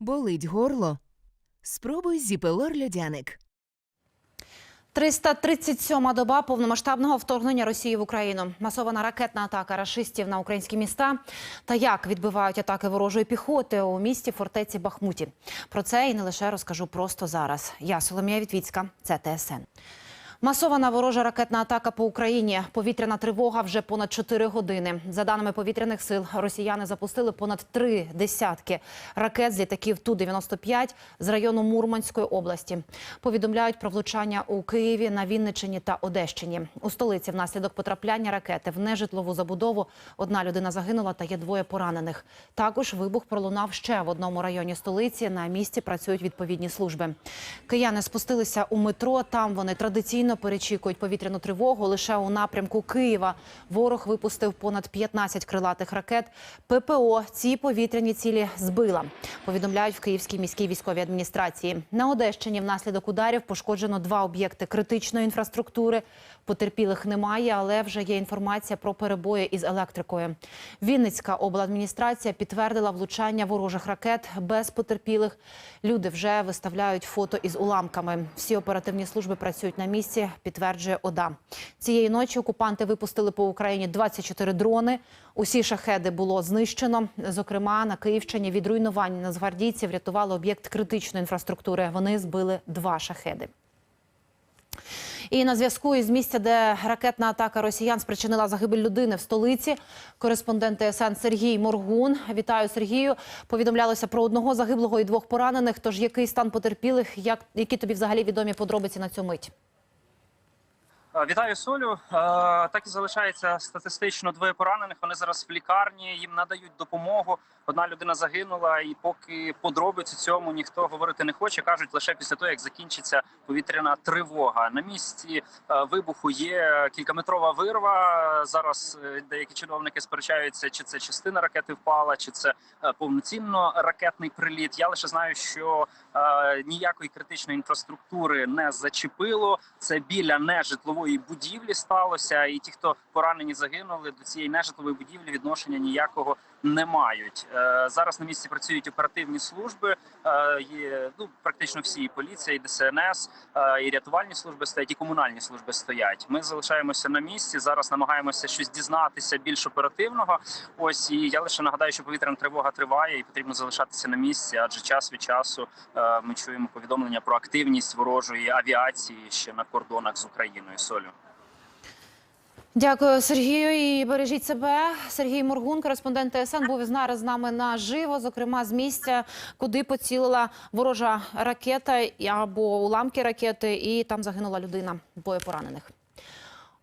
Болить горло? Спробуй зіпелор льодяник. 337-ма доба повномасштабного вторгнення Росії в Україну. Масована ракетна атака рашистів на українські міста. Та як відбивають атаки ворожої піхоти у місті фортеці Бахмуті. Про це і не лише розкажу просто зараз. Я Соломія Вітвіцька, це ТСН. Масована ворожа ракетна атака по Україні. Повітряна тривога вже понад 4 години. За даними повітряних сил, росіяни запустили понад три десятки ракет з літаків Ту-95 з району Мурманської області. Повідомляють про влучання у Києві, на Вінниччині та Одещині. У столиці внаслідок потрапляння ракети в нежитлову забудову одна людина загинула та є двоє поранених. Також вибух пролунав ще в одному районі столиці. На місці працюють відповідні служби. Кияни спустилися у метро. Там вони традиційно перечікують повітряну тривогу. Лише у напрямку Києва ворог випустив понад 15 крилатих ракет. ППО ці повітряні цілі збила. Повідомляють в Київській міській військовій адміністрації. На Одещині внаслідок ударів пошкоджено два об'єкти критичної інфраструктури. Потерпілих немає, але вже є інформація про перебої із електрикою. Вінницька обладміністрація підтвердила влучання ворожих ракет без потерпілих. Люди вже виставляють фото із уламками. Всі оперативні служби працюють на місці, підтверджує ОДА. Цієї ночі окупанти випустили по Україні 24 дрони. Усі шахеди було знищено. Зокрема, на Київщині від руйнувань нацгвардійців врятували об'єкт критичної інфраструктури. Вони збили два шахеди. І на зв'язку із місця, де ракетна атака росіян спричинила загибель людини в столиці. Кореспондент ТСН Сергій Моргун. Вітаю Сергію. Повідомлялося про одного загиблого і двох поранених. Тож який стан потерпілих? Як які тобі взагалі відомі подробиці на цю мить? Вітаю Солю. Так і залишається статистично двоє поранених. Вони зараз в лікарні. Їм надають допомогу. Одна людина загинула, і поки подробиці цьому ніхто говорити не хоче. кажуть лише після того, як закінчиться повітряна тривога. На місці е, вибуху є кількаметрова вирва. Зараз е, деякі чиновники сперечаються, чи це частина ракети впала, чи це е, повноцінно ракетний приліт. Я лише знаю, що ніякої критичної інфраструктури не зачепило. Це біля нежитлової будівлі сталося, і ті, хто поранені загинули, до цієї нежитлової будівлі відношення ніякого не мають. Е, зараз на місці працюють оперативні служби. Е, є ну практично всі і поліція, і ДСНС, е, і рятувальні служби стоять, і комунальні служби стоять. Ми залишаємося на місці. Зараз намагаємося щось дізнатися більш оперативного. Ось і я лише нагадаю, що повітряна тривога триває, і потрібно залишатися на місці, адже час від часу ми чуємо повідомлення про активність ворожої авіації ще на кордонах з Україною. Солю. Дякую, Сергію. І бережіть себе. Сергій Моргун, кореспондент ТСН, був зараз з нами наживо, зокрема з місця, куди поцілила ворожа ракета або уламки ракети, і там загинула людина. Двоє поранених.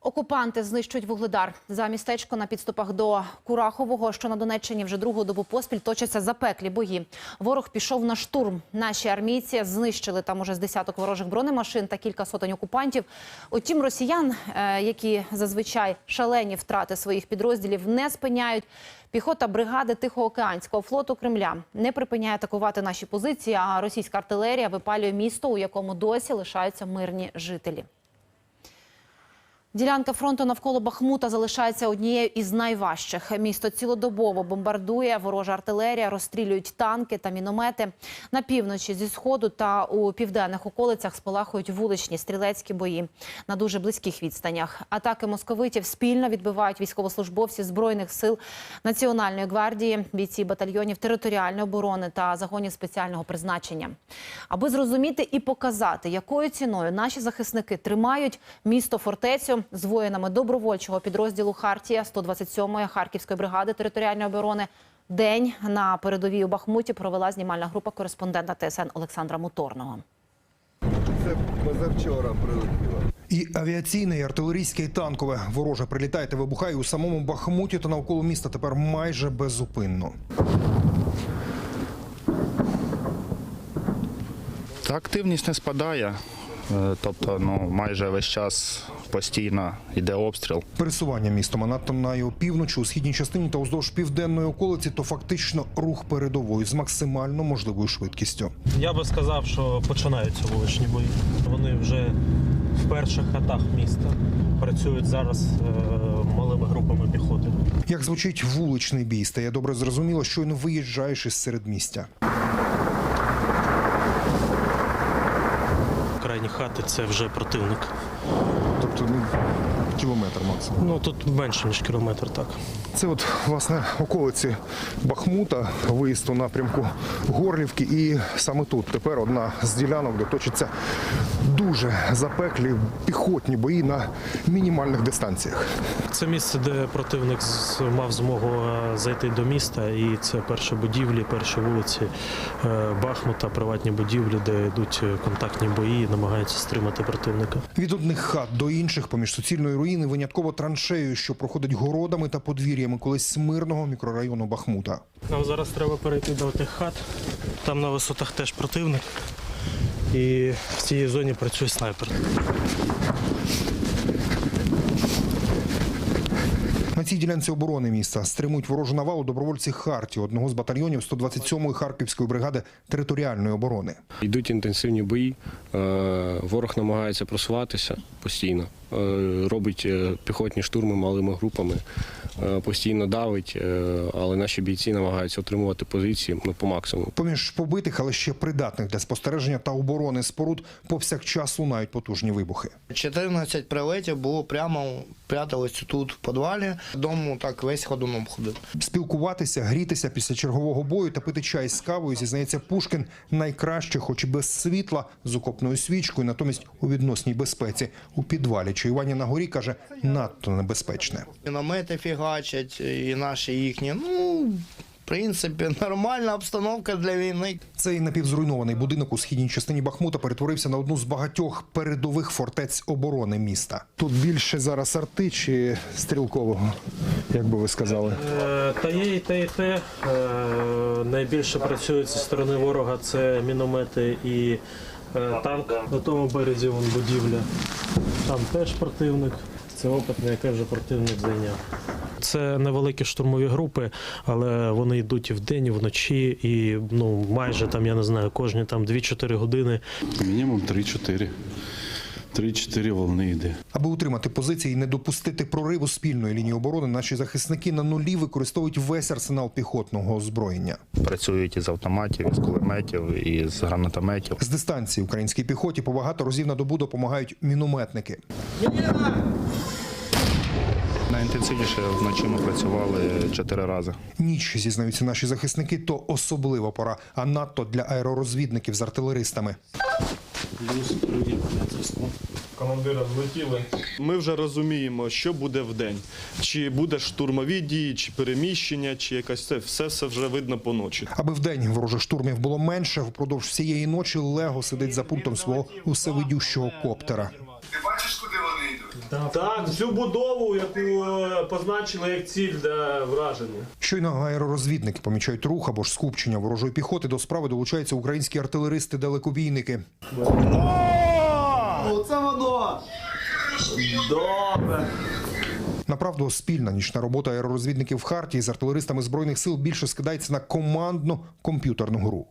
Окупанти знищують вугледар за містечко на підступах до Курахового, що на Донеччині вже другу добу поспіль точаться запеклі бої. Ворог пішов на штурм. Наші армійці знищили там уже з десяток ворожих бронемашин та кілька сотень окупантів. Утім, росіян, е, які зазвичай шалені втрати своїх підрозділів, не спиняють. Піхота бригади Тихоокеанського флоту Кремля не припиняє атакувати наші позиції. А російська артилерія випалює місто, у якому досі лишаються мирні жителі. Ділянка фронту навколо Бахмута залишається однією із найважчих. Місто цілодобово бомбардує, ворожа артилерія, розстрілюють танки та міномети. На півночі зі сходу та у південних околицях спалахують вуличні стрілецькі бої на дуже близьких відстанях. Атаки московитів спільно відбивають військовослужбовці збройних сил Національної гвардії, бійці батальйонів територіальної оборони та загонів спеціального призначення. Аби зрозуміти і показати, якою ціною наші захисники тримають місто фортецю з воїнами добровольчого підрозділу Хартія 127-ї Харківської бригади територіальної оборони. День на передовій у Бахмуті провела знімальна група кореспондента ТСН Олександра Моторного. Це позавчора прилетіло. І авіаційне, і артилерійське, і танкове вороже прилітає та вибухає у самому Бахмуті та навколо міста тепер майже беззупинно. Та активність не спадає. Е, Тобто, ну майже весь час постійно йде обстріл. Пересування містом, а надто на його півночі, у східній частині та уздовж південної околиці, то фактично рух передовою з максимально можливою швидкістю. Я би сказав, що починаються вуличні бої. Вони вже в перших хатах міста працюють зараз е, малими групами піхоти. Як звучить вуличний бій, стає добре зрозуміло, щойно виїжджаєш із середмістя. Хати це вже противник. Тобто ну, кілометр максимум. Ну тут менше ніж кілометр, так. Це от власне околиці Бахмута, виїзд у напрямку Горлівки. І саме тут тепер одна з ділянок, де точаться дуже запеклі піхотні бої на мінімальних дистанціях. Це місце, де противник мав змогу е, зайти до міста, і це перші будівлі, перші вулиці е, Бахмута, приватні будівлі, де йдуть е, контактні бої, намагаються стримати противника. Від одних хат до інших поміж суцільної руїни винятково траншею, що проходить городами та подвір'ями колись мирного мікрорайону Бахмута. Нам зараз треба перейти до тих хат. Там на висотах теж противник. І в цій зоні працює снайпер. На цій ділянці оборони міста стримують ворожу навалу добровольці Харті, одного з батальйонів 127-ї Харківської бригади територіальної оборони. Йдуть інтенсивні бої. е, Ворог намагається просуватися постійно, робить е, піхотні штурми малими групами, е, постійно давить, е, але наші бійці намагаються отримувати позиції ну, по максимуму. Поміж побитих, але ще придатних для спостереження та оборони споруд повсякчас лунають потужні вибухи. 14 прилетів було прямо, прятались тут в підвалі. Дому так весь ходуном ходив. Спілкуватися, грітися після чергового бою та пити чай з кавою, зізнається Пушкін, найкраще, хоч без світла, з окопною свічкою, натомість у відносній безпеці. У підвалі чаювання на горі каже надто небезпечне. Міномети фігачать, і наші їхні. Ну, в принципі, нормальна обстановка для війни. Цей напівзруйнований будинок у східній частині Бахмута перетворився на одну з багатьох передових фортець оборони міста. Тут більше зараз арти чи стрілкового, як би ви сказали. Е, Та є і те, і те. Е, Найбільше працюють зі сторони ворога це міномети і танк. На тому березі вон будівля. Там теж противник. Це опитне, яке вже противник зайняв. Це невеликі штурмові групи, але вони йдуть і вдень, і вночі, і ну майже там, я не знаю, кожні там 2-4 години Мінімум 3-4. 3-4 волни йде. Аби утримати позиції і не допустити прориву спільної лінії оборони, наші захисники на нулі використовують весь арсенал піхотного озброєння. Працюють із автоматів, із кулеметів, із гранатометів. З дистанції українській піхоті по багато разів на добу допомагають мінометники. Найінтенсивніше вночі ми працювали чотири рази. Ніч зізнаються наші захисники, то особлива пора, а надто для аеророзвідників з артилеристами. Командира злетіли. Ми вже розуміємо, що буде в день. Чи буде штурмові дії, чи переміщення, чи якась це все, все вже видно по ночі. Аби в день ворожих штурмів було менше, впродовж всієї ночі Лего сидить за пультом свого усевидющого коптера. Ти бачиш, куди йдуть? Так, всю будову, яку е, позначили як ціль для враження. Щойно аеророзвідники помічають рух або ж скупчення ворожої піхоти. До справи долучаються українські артилеристи-далекобійники. Оце воно! Добре. Направду, спільна нічна робота аеророзвідників в Хартії з артилеристами збройних сил більше скидається на командну комп'ютерну гру.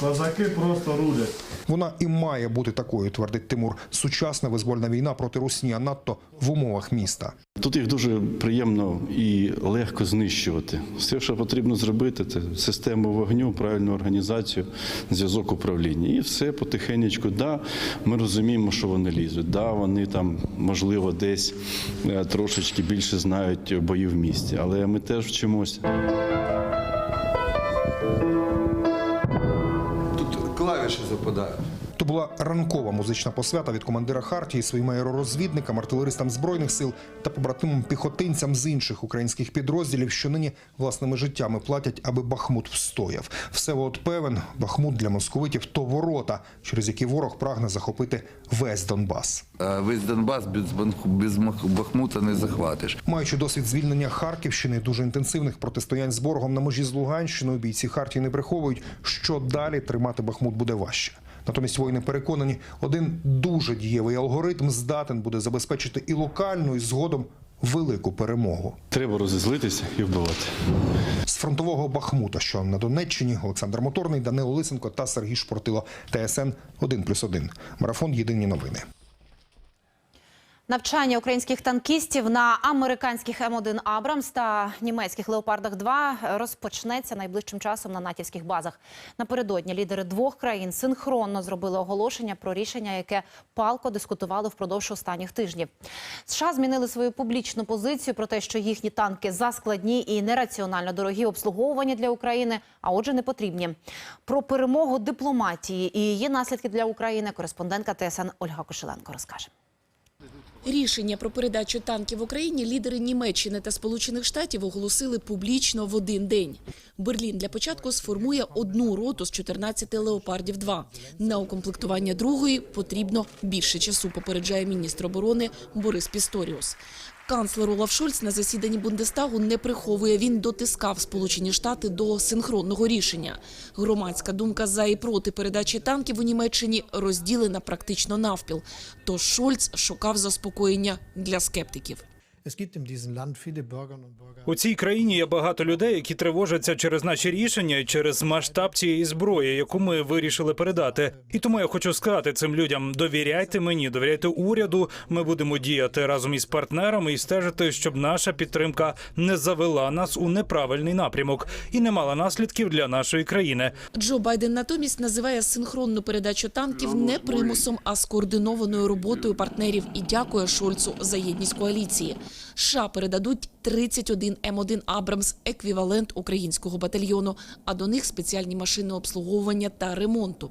Козаки просто рулять. Вона і має бути такою, твердить Тимур. Сучасна визвольна війна проти русні, а надто в умовах міста. Тут їх дуже приємно і легко знищувати. Все, що потрібно зробити, це систему вогню, правильну організацію, зв'язок управління. І все потихенечку. Да, ми розуміємо, що вони лізуть. Да, вони там, можливо, десь е, трошечки більше знають бої в місті, але ми теж вчимося. Западають. То була ранкова музична посвята від командира Хартії своїм аеророзвідникам, артилеристам збройних сил та побратимам піхотинцям з інших українських підрозділів, що нині власними життями платять, аби Бахмут встояв. Всеволод певен, Бахмут для московитів то ворота, через які ворог прагне захопити весь Донбас. А весь Донбас без, Банху- без Бахмута не захватиш. Маючи досвід звільнення Харківщини, дуже інтенсивних протистоянь з ворогом на межі з Луганщиною, бійці Хартії не приховують, що далі тримати Бахмут буде важче. Натомість воїни переконані, один дуже дієвий алгоритм здатен буде забезпечити і локальну, і згодом велику перемогу. Треба розізлитися і вбивати. З фронтового Бахмута, що на Донеччині, Олександр Моторний, Данило Лисенко та Сергій Шпортило. ТСН 1+,1. Марафон Єдині новини. Навчання українських танкістів на американських М1 Абрамс та німецьких Леопардах 2 розпочнеться найближчим часом на натівських базах. Напередодні лідери двох країн синхронно зробили оголошення про рішення, яке палко дискутували впродовж останніх тижнів. США змінили свою публічну позицію про те, що їхні танки заскладні і нераціонально дорогі обслуговування для України, а отже, не потрібні. Про перемогу дипломатії і її наслідки для України кореспондентка ТСН Ольга Кошеленко розкаже. Рішення про передачу танків Україні лідери Німеччини та Сполучених Штатів оголосили публічно в один день. Берлін для початку сформує одну роту з 14 леопардів 2 На укомплектування другої потрібно більше часу, попереджає міністр оборони Борис Пісторіус. Канцлер Олаф Шольц на засіданні Бундестагу не приховує. Він дотискав Сполучені Штати до синхронного рішення. Громадська думка за і проти передачі танків у Німеччині розділена практично навпіл. Тож Шольц шукав заспокоєння для скептиків. У цій країні є багато людей, які тривожаться через наші рішення і через масштаб цієї зброї, яку ми вирішили передати. І тому я хочу сказати цим людям: довіряйте мені, довіряйте уряду. Ми будемо діяти разом із партнерами і стежити, щоб наша підтримка не завела нас у неправильний напрямок і не мала наслідків для нашої країни. Джо Байден натомість називає синхронну передачу танків не примусом, а скоординованою роботою партнерів і дякує Шольцу за єдність коаліції. США передадуть 31 М1 Абрамс, еквівалент українського батальйону, а до них спеціальні машини обслуговування та ремонту.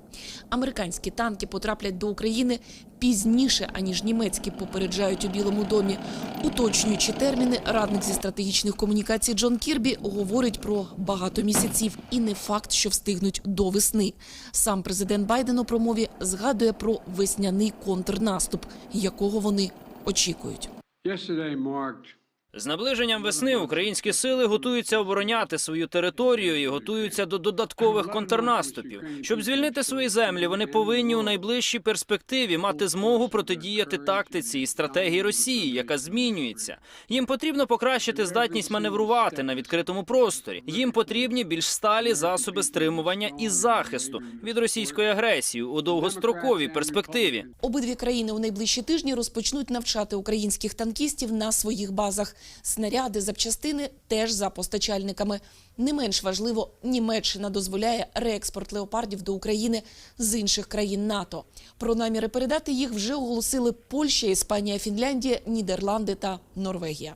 Американські танки потраплять до України пізніше, аніж німецькі, попереджають у Білому домі. Уточнюючи терміни, радник зі стратегічних комунікацій Джон Кірбі говорить про багато місяців і не факт, що встигнуть до весни. Сам президент Байден у промові згадує про весняний контрнаступ, якого вони очікують. Yesterday marked З наближенням весни українські сили готуються обороняти свою територію і готуються до додаткових контрнаступів. Щоб звільнити свої землі, вони повинні у найближчій перспективі мати змогу протидіяти тактиці і стратегії Росії, яка змінюється. Їм потрібно покращити здатність маневрувати на відкритому просторі. Їм потрібні більш сталі засоби стримування і захисту від російської агресії у довгостроковій перспективі. Обидві країни у найближчі тижні розпочнуть навчати українських танкістів на своїх базах. Снаряди, запчастини теж за постачальниками. Не менш важливо, Німеччина дозволяє реекспорт леопардів до України з інших країн НАТО. Про наміри передати їх вже оголосили Польща, Іспанія, Фінляндія, Нідерланди та Норвегія.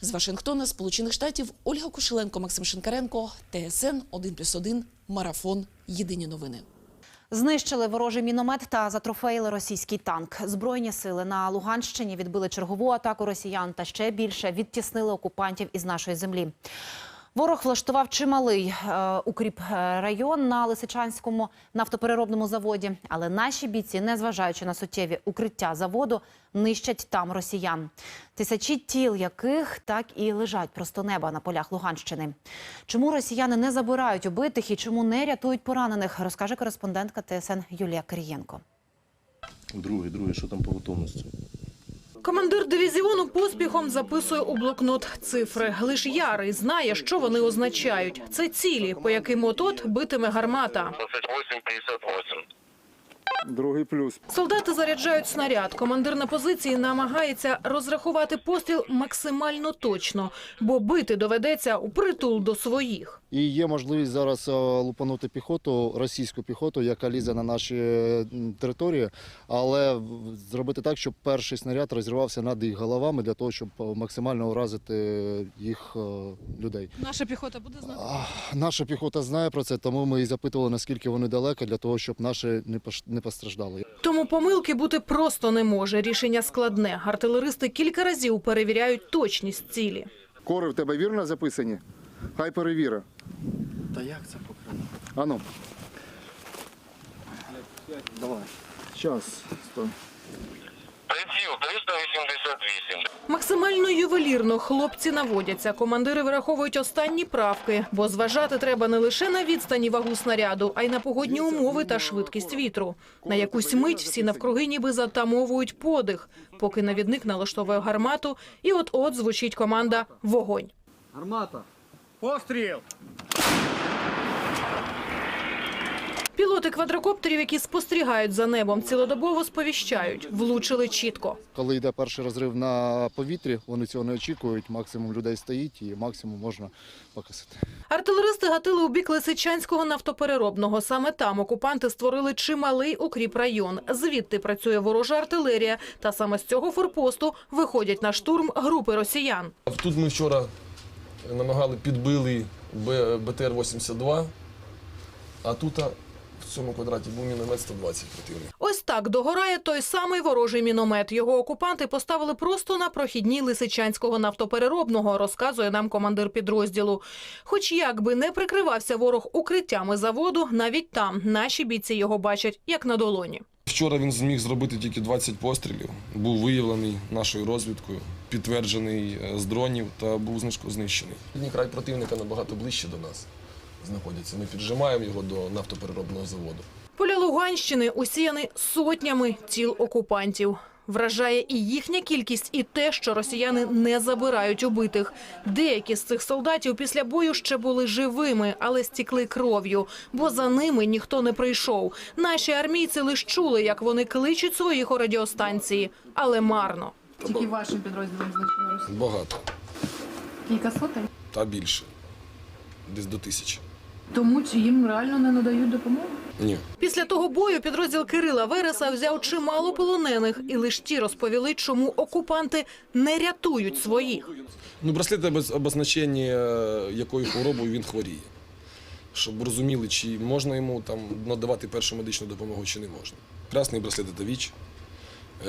З Вашингтона, Сполучених Штатів, Ольга Кошеленко, Максим Шинкаренко, ТСН 1+,1, Марафон. Єдині новини. Знищили ворожий міномет та затрофеїли російський танк. Збройні сили на Луганщині відбили чергову атаку росіян та ще більше відтіснили окупантів із нашої землі. Ворог влаштував чималий е, укріп е, район на Лисичанському нафтопереробному заводі. Але наші бійці, незважаючи на суттєві укриття заводу, нищать там росіян. Тисячі тіл яких так і лежать просто неба на полях Луганщини. Чому росіяни не забирають убитих і чому не рятують поранених, розкаже кореспондентка ТСН Юлія Кирієнко. Другий, другий, що там по готовності? Командир дивізіону поспіхом записує у блокнот цифри. Лиш ярий знає, що вони означають. Це цілі, по яким от-от битиме гармата. 28-58. Другий плюс. Солдати заряджають снаряд. Командир на позиції намагається розрахувати постріл максимально точно, бо бити доведеться у притул до своїх. І є можливість зараз е, лупанути піхоту, російську піхоту, яка лізе на наші е, території, але зробити так, щоб перший снаряд розірвався над їх головами для того, щоб е, максимально уразити їх людей. Наша піхота буде знати? Наша піхота знає про це, тому ми і запитували, наскільки вони далеко, для того, щоб наші не постраждали. Тому помилки бути просто не може. Рішення складне. Артилеристи кілька разів перевіряють точність цілі. Кори в тебе вірно записані? Хай перевіра. Та як це покрито? Ану. Давай. Час. Стой. Приціл 388. Максимально ювелірно хлопці наводяться. Командири враховують останні правки, бо зважати треба не лише на відстані вагу снаряду, а й на погодні умови та швидкість вітру. На якусь мить всі навкруги ніби затамовують подих, поки навідник налаштовує гармату, і от-от звучить команда «Вогонь». Гармата. Постріл! Пілоти квадрокоптерів, які спостерігають за небом, цілодобово сповіщають, влучили чітко. Коли йде перший розрив на повітрі, вони цього не очікують. Максимум людей стоїть і максимум можна покасити. Артилеристи гатили у бік Лисичанського нафтопереробного. Саме там окупанти створили чималий укріп район. Звідти працює ворожа артилерія. Та саме з цього форпосту виходять на штурм групи росіян. Тут ми вчора намагали підбили Б- БТР-82, а тут в цьому квадраті був міномет 120 противник. Ось так догорає той самий ворожий міномет. Його окупанти поставили просто на прохідній Лисичанського нафтопереробного, розказує нам командир підрозділу. Хоч як би не прикривався ворог укриттями заводу, навіть там наші бійці його бачать як на долоні. Вчора він зміг зробити тільки 20 пострілів, був виявлений нашою розвідкою, підтверджений е, з дронів та був знищений. Східний край противника набагато ближче до нас знаходиться. Ми піджимаємо його до нафтопереробного заводу. Поля Луганщини усіяний сотнями тіл окупантів. Вражає і їхня кількість, і те, що росіяни не забирають убитих. Деякі з цих солдатів після бою ще були живими, але стікли кров'ю, бо за ними ніхто не прийшов. Наші армійці лиш чули, як вони кличуть своїх у радіостанції, але марно. Тільки вашим підрозділом знищено Росію. Багато Кілька сотень. та більше. Десь до тисячі. Тому чи їм реально не надають допомогу? Ні. Після того бою підрозділ Кирила Вереса взяв чимало полонених, і лиш ті розповіли, чому окупанти не рятують своїх. Ну, браслет без обозначення, е, якою хворобою він хворіє. Щоб розуміли, чи можна йому там надавати першу медичну допомогу, чи не можна. Красний браслет це ВІЧ,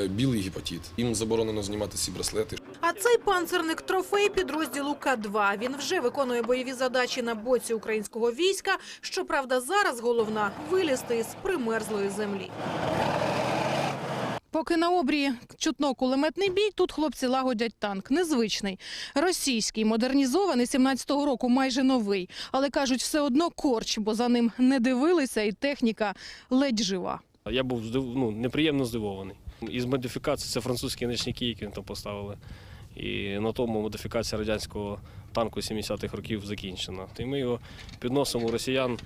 білий гепатит. Їм заборонено знімати ці браслети. А цей панцерник трофей підрозділу К-2. Він вже виконує бойові задачі на боці українського війська. Щоправда, зараз головна вилізти із примерзлої землі. Поки на обрії чутно кулеметний бій, тут хлопці лагодять танк. Незвичний. Російський, модернізований 17-го року, майже новий. Але кажуть, все одно корч, бо за ним не дивилися і техніка ледь жива. Я був ну, неприємно здивований. Із модифікацій це французькі ночники, які там поставили. І на тому модифікація радянського танку 70-х років закінчена. І ми його під носом у росіян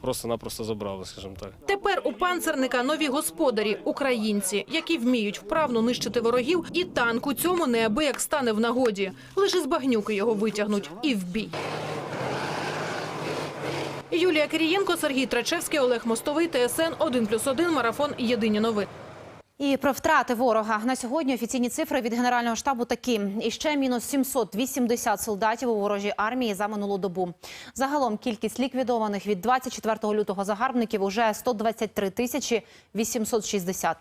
просто-напросто забрали, скажімо так. Тепер у панцерника нові господарі – українці, які вміють вправно нищити ворогів, і танк у цьому неабияк стане в нагоді. Лише з багнюки його витягнуть і в бій. Юлія Кирієнко, Сергій Трачевський, Олег Мостовий, ТСН 1+,1, Марафон. Єдині новини. І про втрати ворога на сьогодні офіційні цифри від генерального штабу такі: і ще мінус 780 солдатів у ворожій армії за минулу добу. Загалом кількість ліквідованих від 24 лютого загарбників уже 123 тисячі 860.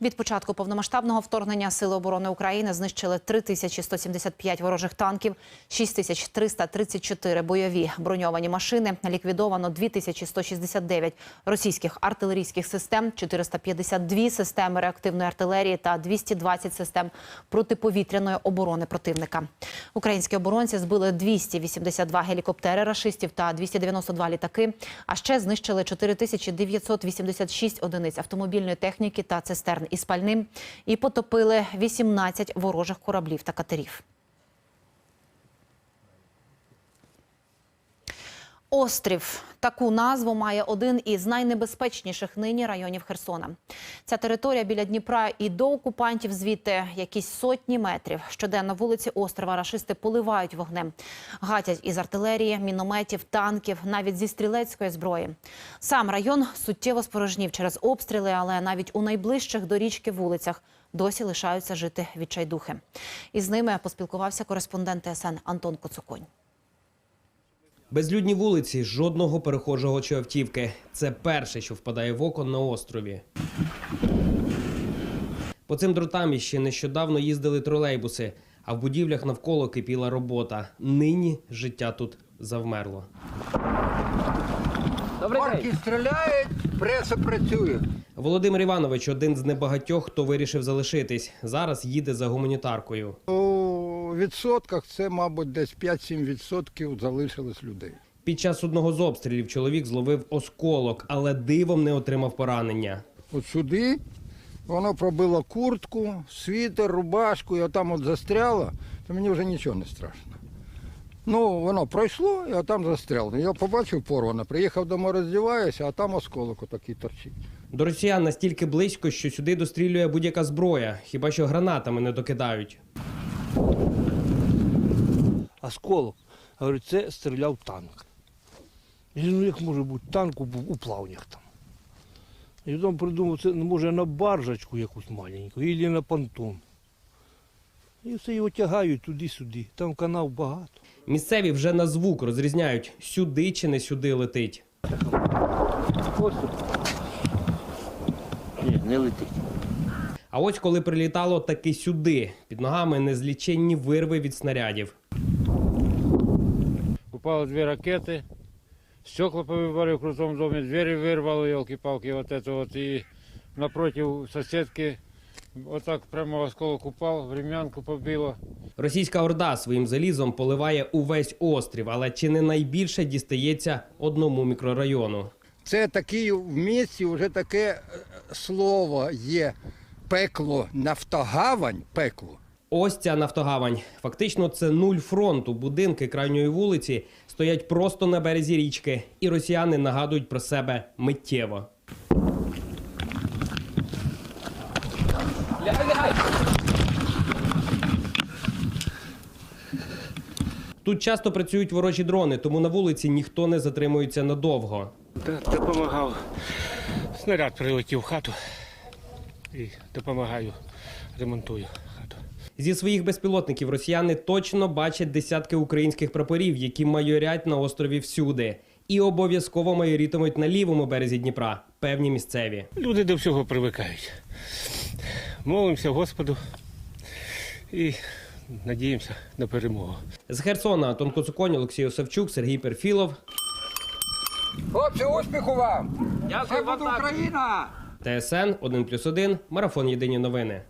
Від початку повномасштабного вторгнення Сили оборони України знищили 3175 ворожих танків, 6334 бойові броньовані машини. Ліквідовано 2169 російських артилерійських систем, 452 системи реактивної артилерії та 220 систем протиповітряної оборони противника. Українські оборонці збили 282 гелікоптери рашистів та 292 літаки. А ще знищили 4986 одиниць автомобільної техніки та цистерн із пальним і потопили 18 ворожих кораблів та катерів. Острів таку назву має один із найнебезпечніших нині районів Херсона. Ця територія біля Дніпра і до окупантів звідти якісь сотні метрів. Щоденно вулиці острова рашисти поливають вогнем, гатять із артилерії, мінометів, танків, навіть зі стрілецької зброї. Сам район суттєво спорожнів через обстріли, але навіть у найближчих до річки вулицях досі лишаються жити відчайдухи. Із ними поспілкувався кореспондент ТСН Антон Коцуконь. Безлюдні вулиці, жодного перехожого чи автівки. Це перше, що впадає в око на острові. По цим дротам іще нещодавно їздили тролейбуси, а в будівлях навколо кипіла робота. Нині життя тут завмерло. Орки стріляють, преса працює. Володимир Іванович один з небагатьох, хто вирішив залишитись. Зараз їде за гуманітаркою. У відсотках це, мабуть, десь 5-7 відсотків залишилось людей. Під час одного з обстрілів чоловік зловив осколок, але дивом не отримав поранення. От сюди воно пробило куртку, світер, рубашку, і отам от застряло, то мені вже нічого не страшно. Ну, воно пройшло, а там застряло. Я побачив порване, приїхав домой, роздіваюся, а там осколок отакий торчить. До росіян настільки близько, що сюди дострілює будь-яка зброя, хіба що гранатами не докидають. осколок. Говорить, це стріляв танк. Говорю, ну як може бути танк у, у плавнях там. І потім придумав, це ну, може на баржачку якусь маленьку, або на понтон. І все його тягають туди-сюди. Там канав багато. Місцеві вже на звук розрізняють, сюди чи не сюди летить. Ось тут. Ні, не летить. А ось коли прилітало таки сюди, під ногами незліченні вирви від снарядів. Упало две ракеты, стекла повыбивали в крутом доме, двери вырвало, елки-палки, вот это вот. И напротив соседки вот так прямо осколок упал, времянку побило. Російська орда своїм залізом поливає увесь острів, але чи не найбільше дістається одному мікрорайону. Це такі в місті вже таке е, слово є пекло, нафтогавань, пекло. Ось ця нафтогавань. Фактично, це нуль фронту. Будинки крайньої вулиці стоять просто на березі річки, і росіяни нагадують про себе миттєво. Тут часто працюють ворожі дрони, тому на вулиці ніхто не затримується надовго. Допомагав. Снаряд прилетів в хату і допомагаю, ремонтую хату. Зі своїх безпілотників росіяни точно бачать десятки українських прапорів, які майорять на острові всюди, і обов'язково майорітимуть на лівому березі Дніпра, певні місцеві. Люди до всього привикають. Молимося Господу і надіємося на перемогу. З Херсона Антон Коцуконь, Олексій Осавчук, Сергій Перфілов. Хлопці, успіху вам! Дякую вам Україна! ТСН 1+,1, Марафон Єдині новини.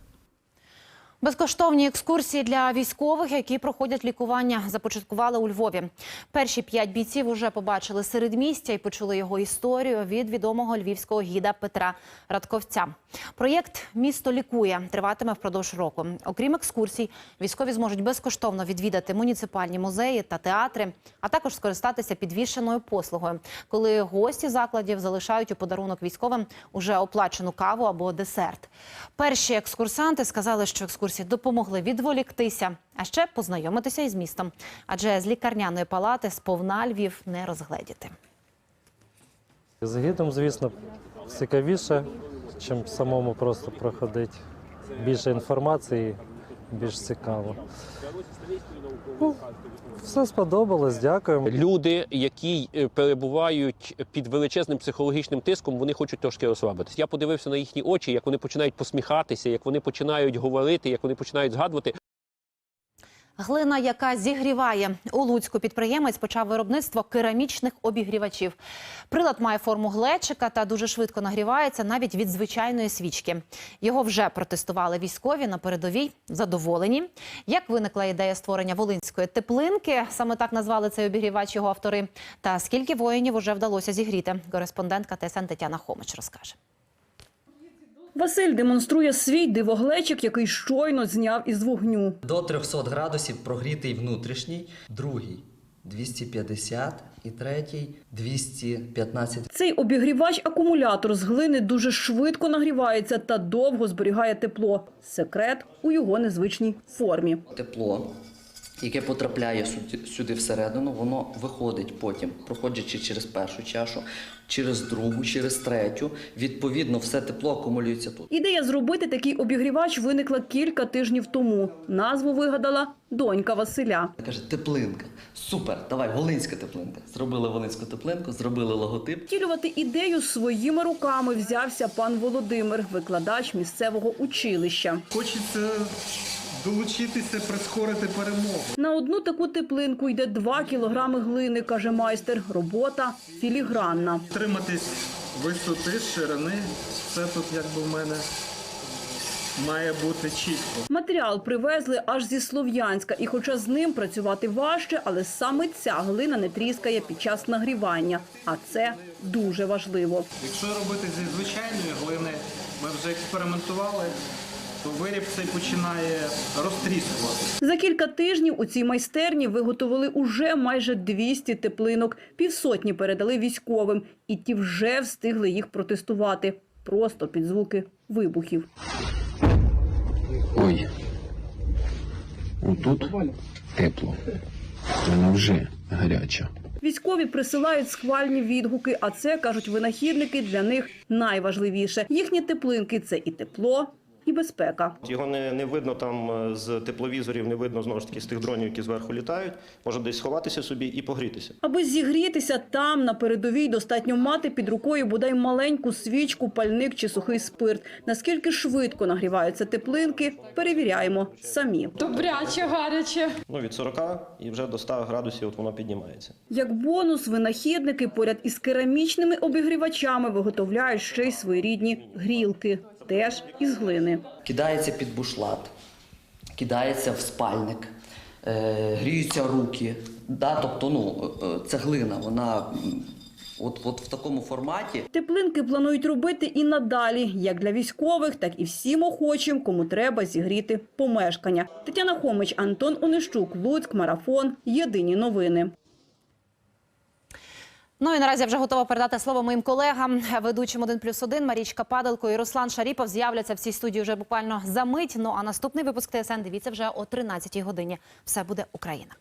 Безкоштовні екскурсії для військових, які проходять лікування, започаткували у Львові. Перші п'ять бійців уже побачили середмістя і почули його історію від відомого львівського гіда Петра Радковця. Проєкт Місто лікує триватиме впродовж року. Окрім екскурсій, військові зможуть безкоштовно відвідати муніципальні музеї та театри, а також скористатися підвішеною послугою, коли гості закладів залишають у подарунок військовим уже оплачену каву або десерт. Перші екскурсанти сказали, що екскурсії допомогли відволіктися, а ще познайомитися із містом. Адже з лікарняної палати сповна Львів не розгледіти. З гідом, звісно, цікавіше, чим самому просто проходити. Більше інформації, більш цікаво. Ну, все сподобалось, дякуємо. Люди, які е, перебувають під величезним психологічним тиском, вони хочуть трошки розслабитись. Я подивився на їхні очі, як вони починають посміхатися, як вони починають говорити, як вони починають згадувати. Глина, яка зігріває у Луцьку, підприємець почав виробництво керамічних обігрівачів. Прилад має форму глечика та дуже швидко нагрівається навіть від звичайної свічки. Його вже протестували військові на передовій. Задоволені. Як виникла ідея створення волинської теплинки? Саме так назвали цей обігрівач його автори. Та скільки воїнів уже вдалося зігріти? Кореспондентка ТСН Тетяна Хомич розкаже. Василь демонструє свій дивоглечик, який щойно зняв із вогню. До 300 градусів прогрітий внутрішній, другий 250 і третій 215. Цей обігрівач-акумулятор з глини дуже швидко нагрівається та довго зберігає тепло. Секрет у його незвичній формі. Тепло, яке потрапляє сюди, сюди всередину, воно виходить потім, проходячи через першу чашу, через другу, через третю. Відповідно, все тепло акумулюється тут. Ідея зробити такий обігрівач виникла кілька тижнів тому. Назву вигадала донька Василя. Каже, теплинка. Супер, давай, волинська теплинка. Зробили волинську теплинку, зробили логотип. Втілювати ідею своїми руками взявся пан Володимир, викладач місцевого училища. Хочеться долучитися, прискорити перемогу. На одну таку теплинку йде 2 кілограми глини, каже майстер. Робота філігранна. Триматись висоти, ширини. Все тут якби в мене має бути чітко. Матеріал привезли аж зі Слов'янська, і хоча з ним працювати важче, але саме ця глина не тріскає під час нагрівання. А це дуже важливо. Якщо робити зі звичайної глини, ми вже експериментували. То виріб цей починає розтріскувати. За кілька тижнів у цій майстерні виготовили уже майже 200 теплинок. Півсотні передали військовим, і ті вже встигли їх протестувати. Просто під звуки вибухів. Ой. Отут тепло. Вона вже гаряча. Військові присилають схвальні відгуки, а це, кажуть винахідники, для них найважливіше. Їхні теплинки – це і тепло, і безпека. Його не, не видно там е, з тепловізорів, не видно знову ж таки з тих дронів, які зверху літають. Можна десь сховатися собі і погрітися. Аби зігрітися там, на передовій, достатньо мати під рукою бодай маленьку свічку, пальник чи сухий спирт. Наскільки швидко нагріваються теплинки, перевіряємо самі. Добряче, гаряче. Ну від 40 і вже до 100 градусів от воно піднімається. Як бонус, винахідники поряд із керамічними обігрівачами виготовляють ще й своєрідні грілки, теж із глини. Кидається під бушлат, кидається в спальник, е, гріються руки. Да? Тобто, ну, е, цеглина, вона от, от в такому форматі. Теплинки планують робити і надалі, як для військових, так і всім охочим, кому треба зігріти помешкання. Тетяна Хомич, Антон Онищук, Луцьк, Марафон. Єдині новини. Ну і наразі я вже готова передати слово моїм колегам, ведучим 1 плюс 1, Марічка Падалко і Руслан Шаріпов з'являться в цій студії вже буквально за мить. Ну а наступний випуск ТСН дивіться вже о 13 годині. Все буде Україна.